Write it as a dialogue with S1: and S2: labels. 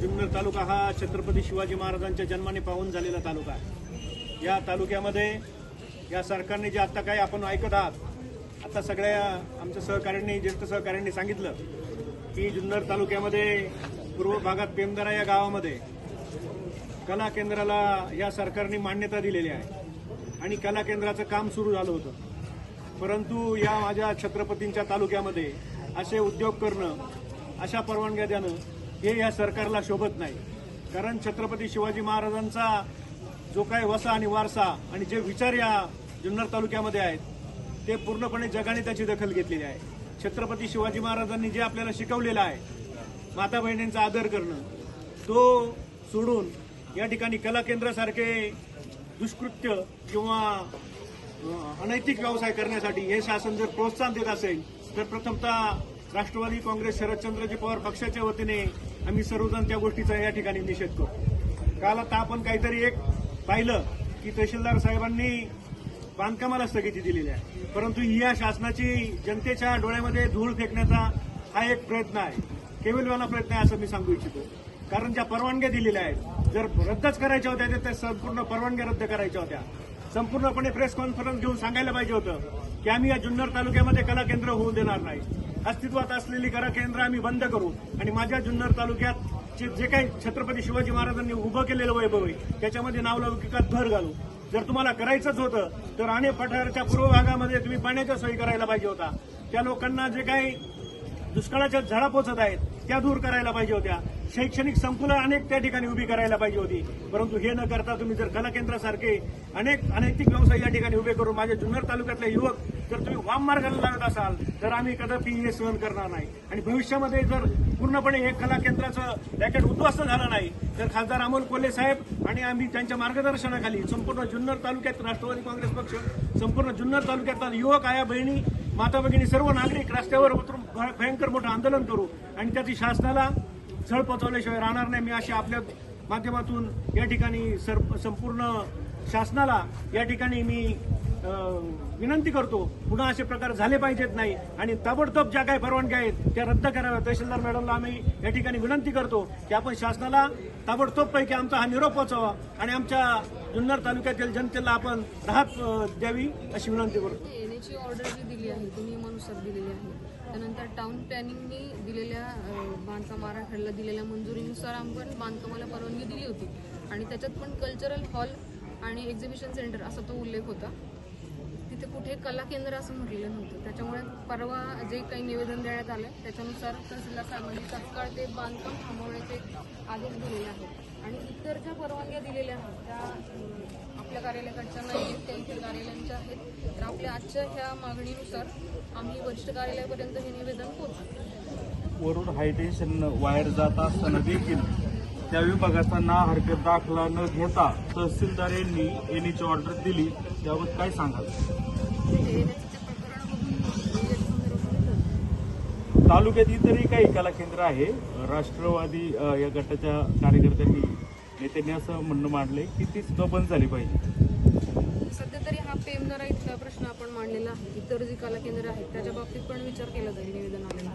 S1: जुन्नर तालुका हा छत्रपती शिवाजी महाराजांच्या जन्माने पाहून झालेला तालुका आहे. या तालुक्यामध्ये या सरकारने जे आत्ता काही आपण ऐकत आहात आता सगळ्या आमच्या सहकाऱ्यांनी ज्येष्ठ सहकाऱ्यांनी सांगितलं की जुन्नर तालुक्यामध्ये पूर्व भागात पेमदरा या गावामध्ये कला केंद्राला या सरकारने मान्यता दिलेली आहे आणि कला केंद्राचं काम सुरू झालं होतं. परंतु या माझ्या छत्रपतींच्या तालुक्यामध्ये असे उद्योग करणं अशा परवानग्या देणं हे या सरकारला शोभत नाही. कारण छत्रपती शिवाजी महाराजांचा जो काही वसा आणि वारसा आणि जे विचार या जुन्नर तालुक्यामध्ये आहेत ते पूर्णपणे जगाने त्याची दखल घेतलेली आहे. छत्रपती शिवाजी महाराजांनी जे आपल्याला शिकवलेलं आहे माता बहिणींचा आदर करणं तो सोडून या ठिकाणी कला केंद्रासारखे दुष्कृत्य किंवा अनैतिक व्यवसाय करण्यासाठी हे शासन जर प्रोत्साहन देत असेल तर प्रथमतः राष्ट्रवादी काँग्रेस शरदचंद्रजी पवार पक्षाच्या वतीने आम्ही सर्वजण त्या गोष्टीचा या ठिकाणी निषेध करतो. काल आता आपण काहीतरी एक पाहिलं की तहसीलदार साहेबांनी बांधकामाला स्थगिती दिलेली आहे. परंतु या शासनाची जनतेच्या डोळ्यामध्ये धूळ फेकण्याचा हा एक प्रयत्न आहे. केवलवाला प्रयत्न आहे असं मी सांगू इच्छितो. कारण ज्या परवानग्या दिलेल्या आहेत जर रद्दच करायच्या होत्या तर त्या संपूर्ण परवानग्या रद्द करायच्या होत्या. संपूर्णपणे प्रेस कॉन्फरन्स घेऊन सांगायला पाहिजे होतं की आम्ही या जुन्नर तालुक्यामध्ये कला केंद्र होऊ देणार नाही. अस्तित्वात असलेली कला केंद्र आम्ही बंद करू. आणि माझ्या जुन्नर तालुक्यात जे काही छत्रपती शिवाजी महाराजांनी उभं केलेलं वैभव आहे त्याच्यामध्ये नावलौकिकात भर घालू. जर तुम्हाला करायचंच होतं तर आणि पठाराच्या पूर्व भागामध्ये तुम्ही पाण्याच्या सोयी करायला पाहिजे होता. त्या लोकांना जे काही दुष्काळाच्या झळा पोचत आहेत त्या दूर करायला पाहिजे होत्या. शैक्षणिक संकुलं अनेक त्या ठिकाणी उभी करायला पाहिजे होती. परंतु हे न करता तुम्ही जर कला केंद्रासारखे अनेक अनैतिक व्यवसाय या ठिकाणी उभे करून माझ्या जुन्नर तालुक्यातले युवक जर तुम्ही वाम मार्गाला लागत असाल तर आम्ही कदापि हे सहन करणार नाही. आणि भविष्यामध्ये जर पूर्णपणे हे कला केंद्राचं रॅकेट उद्ध्वस्त झालं नाही तर खासदार अमोल कोल्हे साहेब आणि आम्ही त्यांच्या मार्गदर्शनाखाली संपूर्ण जुन्नर तालुक्यात राष्ट्रवादी काँग्रेस पक्ष संपूर्ण जुन्नर तालुक्यात युवक आया बहिणी माता भगिनी सर्व नागरिक रस्त्यावर उतरून भ- भयंकर मोठं आंदोलन करू आणि त्याची शासनाला झळ पोचवल्याशिवाय राहणार नाही. मी अशी आपल्या माध्यमातून या ठिकाणी सर संपूर्ण शासनाला या ठिकाणी मी विनंती करतो पुन्हा असे प्रकार झाले पाहिजेत नाही. आणि ताबडतोब ज्या काही परवानग्या आहेत त्या रद्द कराव्या तहसीलदार मॅडमला आम्ही या ठिकाणी विनंती करतो की आपण शासनाला ताबडतोब पैकी आमचा हा निरोप पोहोचावा आणि आमच्या जुन्नर तालुक्यातील जनतेला आपण राहत द्यावी अशी विनंती करतो.
S2: येण्याची ऑर्डर जी दिली आहे ती नियमानुसार दिलेली आहे. त्यानंतर टाउन प्लॅनिंगनी दिलेल्या बांधकाम आराखड्याला दिलेल्या मंजुरीनुसार आपण बांधकामाला परवानगी दिली होती. आणि त्याच्यात पण कल्चरल हॉल आणि एक्झिबिशन सेंटर असा तो उल्लेख होता. ते कुठे कला केंद्र असं म्हटलेलं नव्हतं. त्याच्यामुळे परवा जे काही निवेदन देण्यात आलं त्याच्यानुसार तहसीलदार साहेबांनी तात्काळ ते बांधकाम थांबवण्याचे आदेश दिलेले आहेत. आणि इतर ज्या परवानग्या दिलेल्या आहेत त्या आपल्या कार्यालयाकडच्या नाही त्यांच्या कार्यालयांच्या आहेत. तर आपल्या आजच्या ह्या मागणीनुसार आम्ही वरिष्ठ कार्यालयापर्यंत हे निवेदन पोहोचू
S3: वरून हायटेन्शन वायर जात असताना देखील त्या विभागाचा ना हरकत दाखला न घेता तहसीलदार यांनी एनीची ऑर्डर दिली. त्यावर काय सांगाल? तालुक्यात इतरही काही कला केंद्र आहे. राष्ट्रवादी या गटाच्या कार्यकर्त्यांनी नेत्यांनी असं म्हणणं मांडलंय की ती सुद्धा बंद झाली पाहिजे.
S2: सध्या तरी हा पेमदरा इथला प्रश्न आपण मांडलेला आहे. इतर जी कला केंद्र आहेत त्याच्या बाबतीत पण विचार केला जाईल निवेदन आलेला